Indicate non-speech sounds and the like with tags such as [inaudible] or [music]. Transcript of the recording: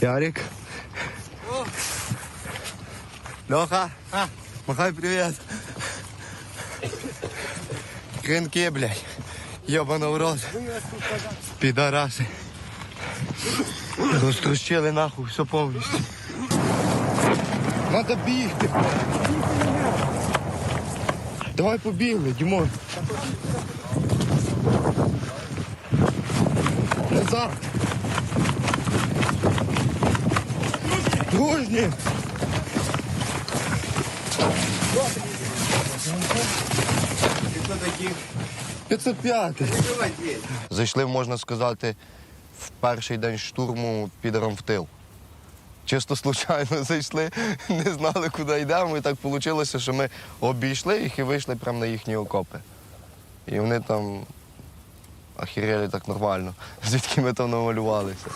Ярик. Леха. Махай привет. Кринки, блядь. Ебаный в рот. Пидорасы. Розтрощили нахуй все повністю. Надо бігти. Давай побігли, Дімон. Назад. Дружні. Хто таких? 505. Зайшли, можна сказати, в перший день штурму підером в тил. Чисто случайно [laughs] зайшли, не знали, куди йдемо. І так вийшло, що ми обійшли їх і вийшли прямо на їхні окопи. І вони там охерели так нормально, [laughs] звідки ми там намалювалися.